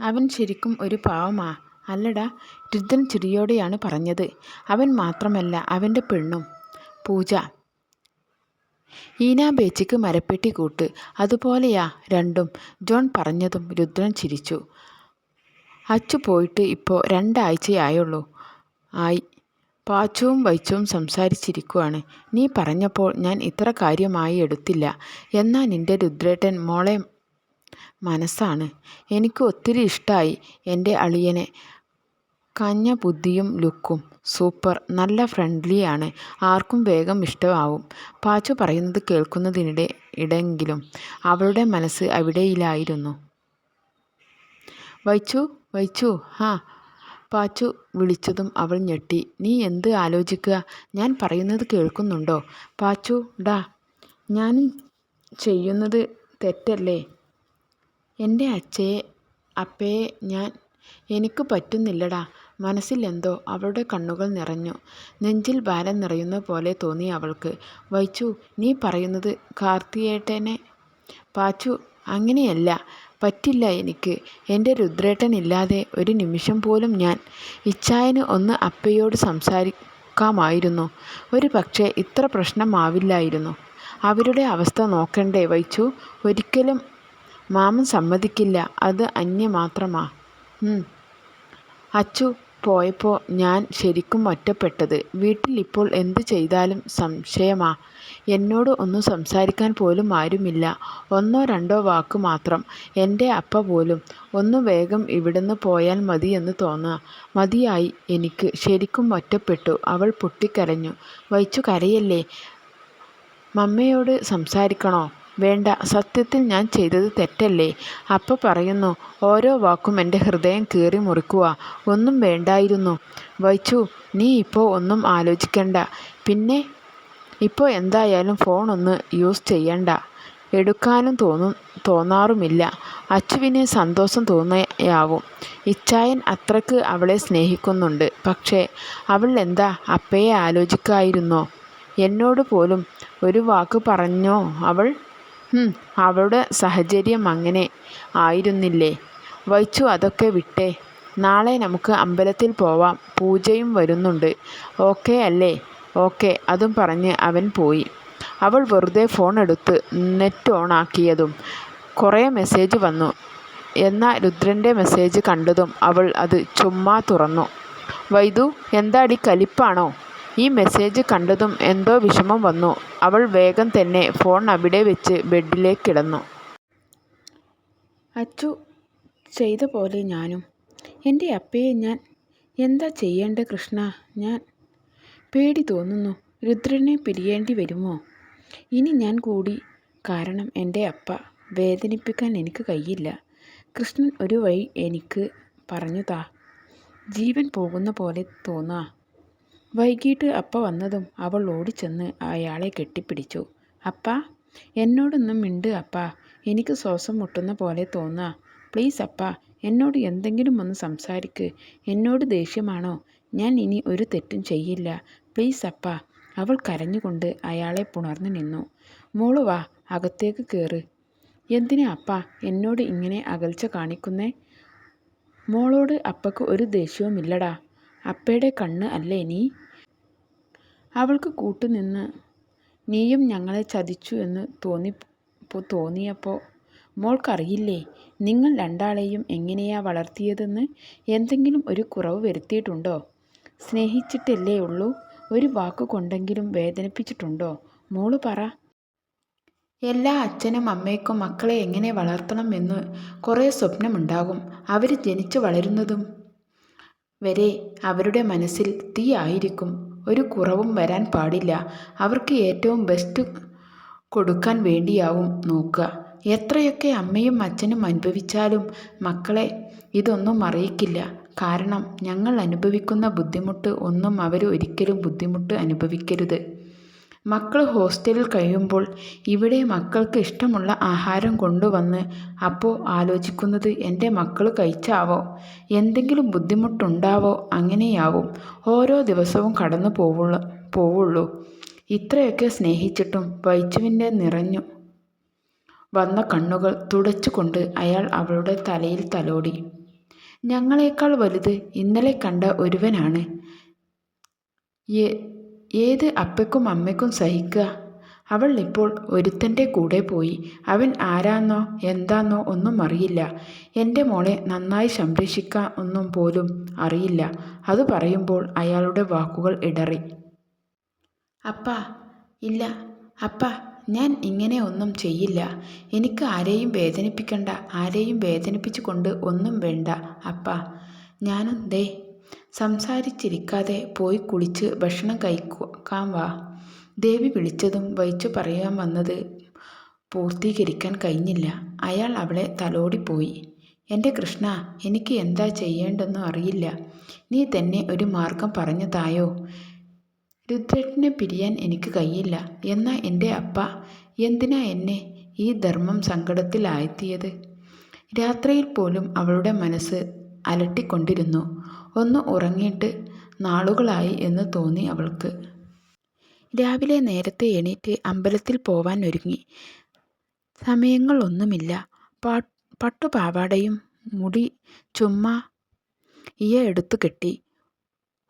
അവൻ ശരിക്കും ഒരു പാവമാ. അല്ലടാ രുദ്രൻ ചിരിയോടെയാണ് പറഞ്ഞത്. അവൻ മാത്രമല്ല അവന്റെ പെണ്ണും. പൂജ. ഈനാമ്പേച്ചിക്ക് മരപ്പെട്ടി കൂട്ട്. അതുപോലെയാ രണ്ടും. ജോൺ പറഞ്ഞതും രുദ്രൻ ചിരിച്ചു. അച്ചു പോയിട്ട് ഇപ്പോൾ രണ്ടാഴ്ചയായുള്ളൂ ആയി. പാച്ചുവും വൈച്ചുവും സംസാരിച്ചിരിക്കുവാണ്. നീ പറഞ്ഞപ്പോൾ ഞാൻ ഇത്ര കാര്യമായി എടുത്തില്ല. എന്നാ നിന്റെ രുദ്രേട്ടൻ മോളെ മനസ്സാണ്. എനിക്ക് ഒത്തിരി ഇഷ്ടമായി എന്റെ അളിയനെ. കഞ്ഞ ബുദ്ധിയും ലുക്കും. സൂപ്പർ. നല്ല ഫ്രണ്ട്ലിയാണ് ആർക്കും വേഗം ഇഷ്ടമാവും. പാച്ചു പറയുന്നത് കേൾക്കുന്നതിനിടെ ഇടെങ്കിലും അവളുടെ മനസ്സ് അവിടെയിലായിരുന്നു. വൈച്ചു വൈച്ചു ഹാ. പാച്ചു വിളിച്ചതും അവൾ ഞെട്ടി. നീ എന്ത് ആലോചിക്കുക? ഞാൻ പറയുന്നത് കേൾക്കുന്നുണ്ടോ? പാച്ചു ഡാ. ഞാൻ ചെയ്യുന്നത് തെറ്റല്ലേ? എന്റെ അച്ഛയെ അപ്പയെ ഞാൻ. എനിക്ക് പറ്റുന്നില്ലടാ. മനസ്സിലെന്തോ അവളുടെ കണ്ണുകൾ നിറഞ്ഞു. നെഞ്ചിൽ ഭാരം നിറയുന്ന പോലെ തോന്നി അവൾക്ക്. വൈച്ചു നീ പറയുന്നത് കാർത്തിയേട്ടനെ? പാച്ചു അങ്ങനെയല്ല. പറ്റില്ല എനിക്ക്. എന്റെ രുദ്രേട്ടൻ ഇല്ലാതെ ഒരു നിമിഷം പോലും ഞാൻ ഇച്ചായന് ഒന്ന് അപ്പയോട് സംസാരിക്കാമായിരുന്നു. ഒരു പക്ഷേ ഇത്ര പ്രശ്നമാവില്ലായിരുന്നു. അവരുടെ അവസ്ഥ നോക്കണ്ടേ വൈച്ചു? ഒരിക്കലും മാമൻ സമ്മതിക്കില്ല. അത് അന്യ മാത്രമാ അച്ചു പോയപ്പോൾ ഞാൻ ശരിക്കും ഒറ്റപ്പെട്ടത്. വീട്ടിൽ ഇപ്പോൾ എന്ത് ചെയ്താലും സംശയമാ. എന്നോട് ഒന്നും സംസാരിക്കാൻ പോലും ആരുമില്ല. ഒന്നോ രണ്ടോ വാക്ക് മാത്രം. എന്റെ അപ്പ പോലും ഒന്ന് വേഗം ഇവിടുന്ന് പോയാൽ മതിയെന്ന് തോന്നുക മതിയായി എനിക്ക്. ശരിക്കും ഒറ്റപ്പെട്ടു. അവൾ പൊട്ടിക്കരഞ്ഞു. വൈച്ചു കരയല്ലേ? മമ്മയോട് സംസാരിക്കണോ? വേണ്ട സത്യത്തിൽ ഞാൻ ചെയ്തത് തെറ്റല്ലേ? അപ്പ പറയുന്നു ഓരോ വാക്കും എന്റെ ഹൃദയം കീറി മുറിക്കുക ഒന്നും വേണ്ടായിരുന്നു. വൈച്ചു നീ ഇപ്പോൾ ഒന്നും ആലോചിക്കണ്ട. പിന്നെ ഇപ്പോൾ എന്തായാലും ഫോൺ ഒന്ന് യൂസ് ചെയ്യണ്ട. എടുക്കാനും തോന്നും തോന്നാറുമില്ല. അച്ചുവിന് സന്തോഷം തോന്നിയാവും. ഇച്ചായൻ അത്രയ്ക്ക് അവളെ സ്നേഹിക്കുന്നുണ്ട്. പക്ഷേ അവൾ എന്താ അപ്പയെ ആലോചിക്കായിരുന്നോ? എന്നോട് പോലും ഒരു വാക്ക് പറഞ്ഞോ അവൾ? അവളുടെ സാഹചര്യം അങ്ങനെ ആയിരുന്നില്ലേ? വൈച്ചു അതൊക്കെ വിട്ടേ. നാളെ നമുക്ക് അമ്പലത്തിൽ പോവാം. പൂജയും വരുന്നുണ്ട്. ഓക്കേ അല്ലേ? ഓക്കേ അതും പറഞ്ഞ് അവൻ പോയി. അവൾ വെറുതെ ഫോൺ എടുത്ത് നെറ്റ് ഓൺ ആക്കിയതും കുറേ മെസ്സേജ് വന്നു. എന്നാൽ രുദ്രന്റെ മെസ്സേജ് കണ്ടതും അവൾ അത് ചുമ്മാ തുറന്നു. വൈദു എന്താടി കലിപ്പാണോ? ഈ മെസ്സേജ് കണ്ടതും എന്തോ വിഷമം വന്നു. അവൾ വേഗം തന്നെ ഫോൺ അവിടെ വെച്ച് ബെഡിലേക്ക് കിടന്നു. അച്ചു ചെയ്ത പോലെ ഞാനും. എന്റെ അപ്പയെ ഞാൻ എന്താ ചെയ്യേണ്ട കൃഷ്ണ? ഞാൻ പേടി തോന്നുന്നു. രുദ്രനെ പിരിയേണ്ടി വരുമോ? ഇനി ഞാൻ കൂടി കാരണം എന്റെ അപ്പ വേദനിപ്പിക്കാൻ എനിക്ക് കഴിയില്ല. കൃഷ്ണൻ ഒരു വഴി എനിക്ക് പറഞ്ഞു താ ജീവൻ പോകുന്ന പോലെ തോന്നാ. വൈകിട്ട് അപ്പ വന്നതും അവൾ ഓടിച്ചെന്ന് അയാളെ കെട്ടിപ്പിടിച്ചു. അപ്പ എന്നോടൊന്നും മിണ്ട് അപ്പ. എനിക്ക് ശ്വാസം മുട്ടുന്ന പോലെ തോന്നാ. പ്ലീസ് അപ്പ എന്നോട് എന്തെങ്കിലും ഒന്ന് സംസാരിക്ക്. എന്നോട് ദേഷ്യമാണോ? ഞാൻ ഇനി ഒരു തെറ്റും ചെയ്യില്ല. പ്ലീസ് അപ്പ. അവൾ കരഞ്ഞുകൊണ്ട് അയാളെ പുണർന്നു നിന്നു. മോൾ വാ അകത്തേക്ക് കയറ് എന്തിനാ അപ്പ എന്നോട് ഇങ്ങനെ അകൽച്ച കാണിക്കുന്നേ? മോളോട് അപ്പക്ക് ഒരു ദേഷ്യവുമില്ലടാ. അപ്പയുടെ കണ്ണ് അല്ലേ നീ? അവൾക്ക് കൂട്ടുനിന്ന് നീയും ഞങ്ങളെ ചതിച്ചു എന്ന് തോന്നി തോന്നിയപ്പോൾ മോൾക്കറിയില്ലേ നിങ്ങൾ രണ്ടാളെയും എങ്ങനെയാ വളർത്തിയതെന്ന്? എന്തെങ്കിലും ഒരു കുറവ് വരുത്തിയിട്ടുണ്ടോ? സ്നേഹിച്ചിട്ടല്ലേ ഉള്ളൂ? ഒരു വാക്ക് കൊണ്ടെങ്കിലും വേദനിപ്പിച്ചിട്ടുണ്ടോ? മോൾ പറ. എല്ലാ അച്ഛനും അമ്മയ്ക്കും മക്കളെ എങ്ങനെ വളർത്തണം എന്ന് കുറേ സ്വപ്നമുണ്ടാകും. അവർ ജനിച്ചു വളരുന്നതും വരെ അവരുടെ മനസ്സിൽ തീ ആയിരിക്കും. ഒരു കുറവും വരാൻ പാടില്ല. അവർക്ക് ഏറ്റവും ബെസ്റ്റ് കൊടുക്കാൻ വേണ്ടിയാവും നോക്കുക. എത്രയൊക്കെ അമ്മയും അച്ഛനും അനുഭവിച്ചാലും മക്കളെ ഇതൊന്നും അറിയിക്കില്ല. കാരണം ഞങ്ങൾ അനുഭവിക്കുന്ന ബുദ്ധിമുട്ട് ഒന്നും അവർ ഒരിക്കലും ബുദ്ധിമുട്ട് അനുഭവിക്കരുത്. മക്കൾ ഹോസ്റ്റലിൽ കഴിയുമ്പോൾ ഇവിടെ മക്കൾക്ക് ഇഷ്ടമുള്ള ആഹാരം കൊണ്ടുവന്ന് അപ്പോൾ ആലോചിക്കുന്നത് എന്റെ മക്കൾ കഴിച്ചാവോ? എന്തെങ്കിലും ബുദ്ധിമുട്ടുണ്ടാവോ? അങ്ങനെയാവും. ഓരോ ദിവസവും കടന്നു പോവുള്ള പോവുള്ളൂ. ഇത്രയൊക്കെ സ്നേഹിച്ചിട്ടും വൈച്ചുവിന്റെ നിറഞ്ഞു വന്ന കണ്ണുകൾ തുടച്ചുകൊണ്ട് അയാൾ അവളുടെ തലയിൽ തലോടി. ഞങ്ങളെക്കാൾ വലുത് ഇന്നലെ കണ്ട ഒരുവനാണ്. ഏത് അപ്പയ്ക്കും അമ്മയ്ക്കും സഹിക്കുക അവൾ ഇപ്പോൾ ഒരുത്തന്റെ കൂടെ പോയി. അവൻ ആരാന്നോ എന്താന്നോ ഒന്നും അറിയില്ല. എന്റെ മോളെ നന്നായി സംരക്ഷിക്കാൻ ഒന്നും പോലും അറിയില്ല. അത് പറയുമ്പോൾ അയാളുടെ വാക്കുകൾ ഇടറി. അപ്പ ഇല്ല. അപ്പ ഞാൻ ഇങ്ങനെ ഒന്നും ചെയ്യില്ല. എനിക്ക് ആരെയും വേദനിപ്പിക്കണ്ട. ആരെയും വേദനിപ്പിച്ചുകൊണ്ട് ഒന്നും വേണ്ട അപ്പ. ഞാനും ദേ സംസാരിച്ചിരിക്കാതെ പോയി കുളിച്ച് ഭക്ഷണം കഴിക്കാൻ വാ. ദേവി വിളിച്ചതും വഹിച്ചു പറയാൻ വന്നത് പൂർത്തീകരിക്കാൻ കഴിഞ്ഞില്ല. അയാൾ അവളെ തലോടിപ്പോയി എന്റെ കൃഷ്ണ എനിക്ക് എന്താ ചെയ്യേണ്ടെന്നും അറിയില്ല. നീ തന്നെ ഒരു മാർഗം പറഞ്ഞു തായോ രുദ്രേട്ടനെ പിരിയാൻ എനിക്ക് കഴിയില്ല. എന്നാൽ എന്റെ അപ്പ എന്തിനാ എന്നെ ഈ ധർമ്മം സങ്കടത്തിലായെത്തിയത് രാത്രിയിൽ പോലും അവളുടെ മനസ്സ് അലട്ടിക്കൊണ്ടിരുന്നു. ഒന്ന് ഉറങ്ങിയിട്ട് നാളുകളായി എന്ന് തോന്നി അവൾക്ക്. രാവിലെ നേരത്തെ എണീറ്റ് അമ്പലത്തിൽ പോവാൻ ഒരുങ്ങി. സമയങ്ങളൊന്നുമില്ല പട്ടുപാവാടയും മുടി ചുമ്മ ഇയ എടുത്തു കെട്ടി.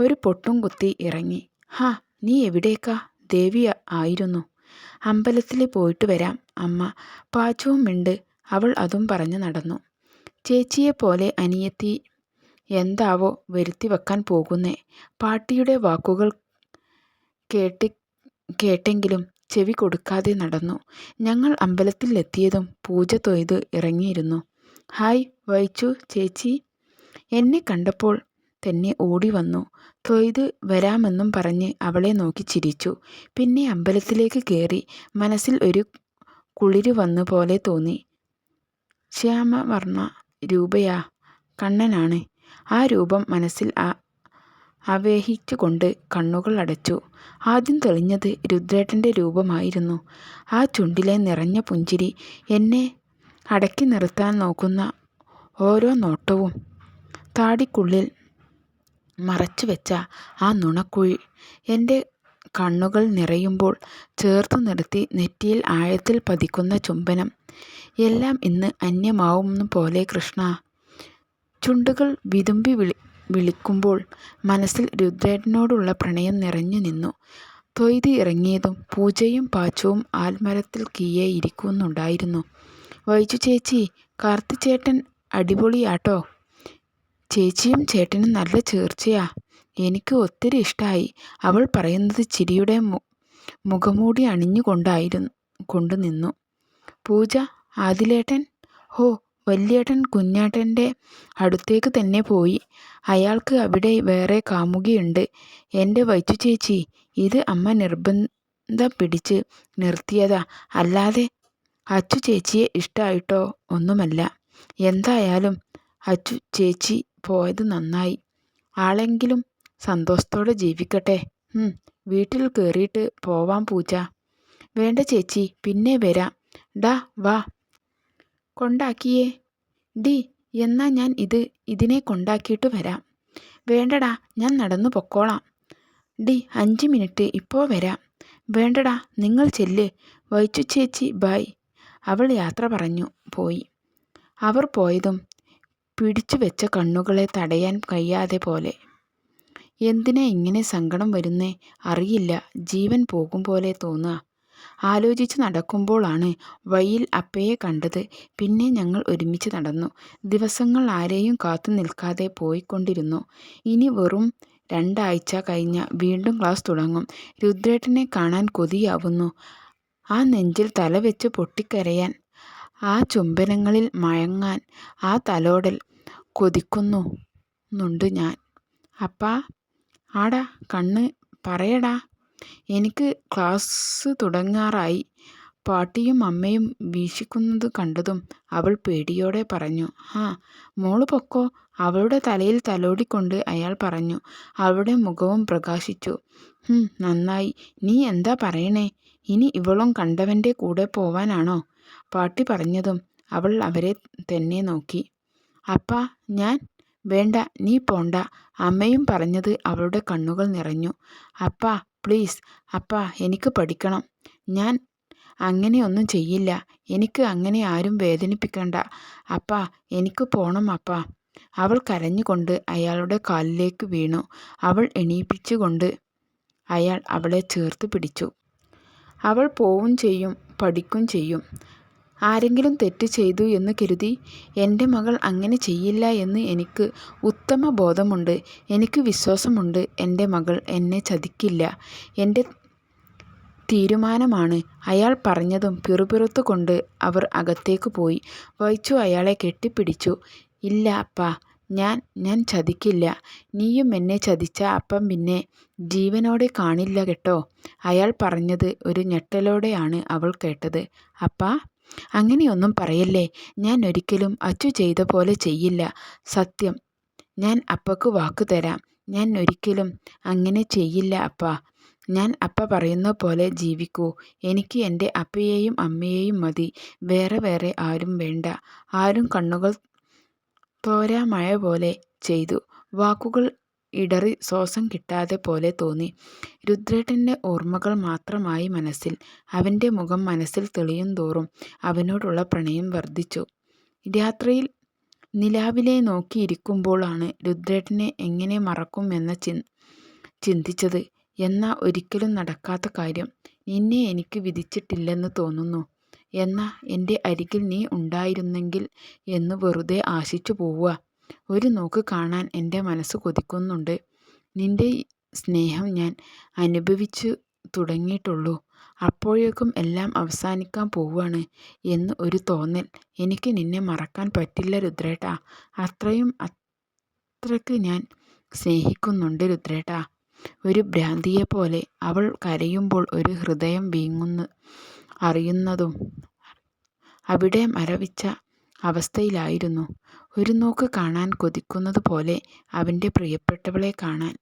ഒരു പൊട്ടും കുത്തി ഇറങ്ങി. ഹാ നീ എവിടേക്കാ? ദേവി ആയിരുന്നു. അമ്പലത്തിൽ പോയിട്ട് വരാം അമ്മ. പാച്ചവും മിണ്ട്. അവൾ അതും പറഞ്ഞു നടന്നു. ചേച്ചിയെ പോലെ അനിയത്തി എന്താവോ വരുത്തി വെക്കാൻ പോകുന്നേ. പാട്ടിയുടെ വാക്കുകൾ കേട്ടി കേട്ടെങ്കിലും ചെവി കൊടുക്കാതെ നടന്നു. ഞങ്ങൾ അമ്പലത്തിൽ എത്തിയതും പൂജ തൊയ്ത് ഇറങ്ങിയിരുന്നു. ഹായ് വൈച്ചു ചേച്ചി. എന്നെ കണ്ടപ്പോൾ തന്നെ ഓടി വന്നു. തൊയ്ത് വരാമെന്നും പറഞ്ഞ് അവളെ നോക്കി ചിരിച്ചു. പിന്നെ അമ്പലത്തിലേക്ക് കയറി മനസ്സിൽ ഒരു കുളിര് വന്നു പോലെ തോന്നി. ശ്യാമവർമ്മ രൂപയാ കണ്ണനാണ്. ആ രൂപം മനസ്സിൽ ആവേഹിച്ചുകൊണ്ട് കണ്ണുകൾ അടച്ചു. ആദ്യം തെളിഞ്ഞത് രുദ്രേട്ടന്റെ രൂപമായിരുന്നു. ആ ചുണ്ടിലെ നിറഞ്ഞ പുഞ്ചിരി എന്നെ അടക്കി നിർത്താൻ നോക്കുന്ന ഓരോ നോട്ടവും താടിക്കുള്ളിൽ മറച്ചു വെച്ച ആ നുണക്കുഴി എന്റെ കണ്ണുകൾ നിറയുമ്പോൾ ചേർത്തു നിർത്തി നെറ്റിയിൽ ആഴത്തിൽ പതിക്കുന്ന ചുംബനം. എല്ലാം ഇന്ന് അന്യമാവുന്ന പോലെ കൃഷ്ണ ചുണ്ടുകൾ വിതുമ്പി വിളി വിളിക്കുമ്പോൾ മനസ്സിൽ രുദ്രേട്ടനോടുള്ള പ്രണയം നിറഞ്ഞു നിന്നു. തൊയ്തി ഇറങ്ങിയതും പൂജയും പാച്ചവും ആൽമരത്തിൽ കീയെ ഇരിക്കുന്നുണ്ടായിരുന്നു. വൈജു ചേച്ചി കാർത്തിച്ചേട്ടൻ അടിപൊളിയാട്ടോ? ചേച്ചിയും ചേട്ടനും നല്ല ചേർച്ചയാ. എനിക്ക് ഒത്തിരി ഇഷ്ടമായി അവൾ പറയുന്നത് ചിരിയുടെ മുഖമൂടി അണിഞ്ഞുകൊണ്ടായിരുന്നു കൊണ്ടു നിന്നു പൂജ ആദിലേട്ടൻ? ഹോ വല്യേട്ടൻ കുഞ്ഞേട്ടന്റെ അടുത്തേക്ക് തന്നെ പോയി. അയാൾക്ക് അവിടെ വേറെ കാമുകിയുണ്ട്. എന്റെ വൈറ്റു ചേച്ചി ഇത് അമ്മ നിർബന്ധം പിടിച്ച് നിർത്തിയതാ. അല്ലാതെ അച്ചു ചേച്ചിയെ ഇഷ്ടമായിട്ടോ ഒന്നുമല്ല. എന്തായാലും അച്ചു ചേച്ചി പോയത് നന്നായി. ആളെങ്കിലും സന്തോഷത്തോടെ ജീവിക്കട്ടെ. വീട്ടിൽ കയറിയിട്ട് പോവാം പൂജ. വേണ്ട ചേച്ചി പിന്നെ വരാം. ഡാ വാ. കൊണ്ടാക്കിയേ. ഡി എന്നാ ഞാൻ ഇത് ഇതിനെ കൊണ്ടാക്കിയിട്ട് വരാം. വേണ്ടടാ ഞാൻ നടന്നു പൊക്കോളാം. ഡി അഞ്ച് മിനിറ്റ് ഇപ്പോൾ വരാം. വേണ്ടടാ നിങ്ങൾ ചെല്ല്. വൈച്ചു ചേച്ചി ബായ് അവൾ യാത്ര പറഞ്ഞു പോയി. അവർ പോയതും പിടിച്ചു വെച്ച കണ്ണുകളെ തടയാൻ കഴിയാതെ പോലെ. എന്തിനാ ഇങ്ങനെ സങ്കടം വരുന്നേ? അറിയില്ല. ജീവൻ പോകും പോലെ തോന്നുക. ആലോചിച്ച് നടക്കുമ്പോഴാണ് വഴിയിൽ അപ്പയെ കണ്ടത്. പിന്നെ ഞങ്ങൾ ഒരുമിച്ച് നടന്നു. ദിവസങ്ങൾ ആരെയും കാത്തു നിൽക്കാതെ പോയിക്കൊണ്ടിരുന്നു. ഇനി വെറും രണ്ടാഴ്ച കഴിഞ്ഞ വീണ്ടും ക്ലാസ് തുടങ്ങും. രുദ്രേട്ടനെ കാണാൻ കൊതിയാവുന്നു. ആ നെഞ്ചിൽ തല വെച്ച് പൊട്ടിക്കരയാൻ ആ ചുംബനങ്ങളിൽ മയങ്ങാൻ ആ തലോടൽ കൊതിക്കുന്നു കൊതിക്കുന്നുണ്ട് ഞാൻ. അപ്പാ ആടാ കണ്ണ് പറയടാ. എനിക്ക് ക്ലാസ് തുടങ്ങാറായി. പാട്ടിയും അമ്മയും വീക്ഷിക്കുന്നത് കണ്ടതും അവൾ പേടിയോടെ പറഞ്ഞു ആ മോൾ പൊക്കോ? അവളുടെ തലയിൽ തലോടിക്കൊണ്ട് അയാൾ പറഞ്ഞു അവളുടെ മുഖവും പ്രകാശിച്ചു നന്നായി. നീ എന്താ പറയണേ? ഇനി ഇവളും കണ്ടവന്റെ കൂടെ പോവാനാണോ? പാട്ടി പറഞ്ഞതും അവൾ അവരെ തന്നെ നോക്കി അപ്പാ ഞാൻ? വേണ്ട നീ പോണ്ട. അമ്മയും പറഞ്ഞത് അവളുടെ കണ്ണുകൾ നിറഞ്ഞു അപ്പാ പ്ലീസ് അപ്പാ എനിക്ക് പഠിക്കണം. ഞാൻ അങ്ങനെയൊന്നും ചെയ്യില്ല. എനിക്ക് അങ്ങനെ ആരും വേദനിപ്പിക്കണ്ട. അപ്പാ എനിക്ക് പോണം അപ്പാ. അവൾ കരഞ്ഞുകൊണ്ട് അയാളുടെ കാലിലേക്ക് വീണു. അവൾ എണീപ്പിച്ചുകൊണ്ട് അയാൾ അവളെ ചേർത്ത് പിടിച്ചു. അവൾ പോവും ചെയ്യും പഠിക്കും ചെയ്യും. ആരെങ്കിലും തെറ്റ് ചെയ്തു എന്ന് കരുതി എന്റെ മകൾ അങ്ങനെ ചെയ്യില്ല എന്ന് എനിക്ക് ഉത്തമ ബോധമുണ്ട്. എനിക്ക് വിശ്വാസമുണ്ട്. എന്റെ മകൾ എന്നെ ചതിക്കില്ല. എന്റെ തീരുമാനമാണ് അയാൾ പറഞ്ഞതും പിറുപിറുത്തു കൊണ്ട് അവർ അകത്തേക്ക് പോയി. വൈച്ചു അയാളെ കെട്ടിപ്പിടിച്ചു. ഇല്ല അപ്പാ ഞാൻ ഞാൻ ചതിക്കില്ല. നീയും എന്നെ ചതിച്ച അപ്പം പിന്നെ ജീവനോടെ കാണില്ല കേട്ടോ. അയാൾ പറഞ്ഞത് ഒരു ഞെട്ടലോടെയാണ് അവൾ കേട്ടത്. അപ്പാ അങ്ങനെയൊന്നും പറയല്ലേ? ഞാൻ ഒരിക്കലും അച്ചു ചെയ്ത പോലെ ചെയ്യില്ല. സത്യം. ഞാൻ അപ്പക്ക് വാക്കു തരാം. ഞാൻ ഒരിക്കലും അങ്ങനെ ചെയ്യില്ല അപ്പ. ഞാൻ അപ്പ പറയുന്ന പോലെ ജീവിക്കൂ. എനിക്ക് എന്റെ അപ്പയെയും അമ്മയെയും മതി. വേറെ വേറെ ആരും വേണ്ട. ആരും കണ്ണുകൾ തോരാ മഴ പോലെ ചെയ്തു. വാക്കുകൾ ഇടറി ശ്വാസം കിട്ടാതെ പോലെ തോന്നി. രുദ്രേട്ടന്റെ ഓർമ്മകൾ മാത്രമായി മനസ്സിൽ. അവന്റെ മുഖം മനസ്സിൽ തെളിയും തോറും അവനോടുള്ള പ്രണയം വർദ്ധിച്ചു. രാത്രിയിൽ നിലാവിലെ നോക്കിയിരിക്കുമ്പോഴാണ് രുദ്രേട്ടനെ എങ്ങനെ മറക്കും എന്ന ചി ചിന്തിച്ചത്. എന്നാൽ ഒരിക്കലും നടക്കാത്ത കാര്യം. നിന്നെ എനിക്ക് വിധിച്ചിട്ടില്ലെന്ന് തോന്നുന്നു. എന്നാൽ എന്റെ അരികിൽ നീ ഉണ്ടായിരുന്നെങ്കിൽ എന്ന് വെറുതെ ആശിച്ചു പോവുക. ഒരു നോക്ക് കാണാൻ എന്റെ മനസ്സ് കൊതിക്കുന്നുണ്ട്. നിന്റെ സ്നേഹം ഞാൻ അനുഭവിച്ചു തുടങ്ങിയിട്ടുള്ളൂ. അപ്പോഴേക്കും എല്ലാം അവസാനിക്കാൻ പോവുകയാണ് എന്ന് ഒരു തോന്നൽ. എനിക്ക് നിന്നെ മറക്കാൻ പറ്റില്ല രുദ്രേട്ടാ. അത്രയും അത്രയ്ക്ക് ഞാൻ സ്നേഹിക്കുന്നുണ്ട് രുദ്രേട്ടാ. ഒരു ഭ്രാന്തിയെ പോലെ അവൾ കരയുമ്പോൾ ഒരു ഹൃദയം വീങ്ങുന്ന അറിയുന്നതും അവിടെ മരവിച്ച അവസ്ഥയിലായിരുന്നു. ഒരു നോക്ക് കാണാൻ കൊതിക്കുന്നതുപോലെ അവന്റെ പ്രിയപ്പെട്ടവളെ കാണാൻ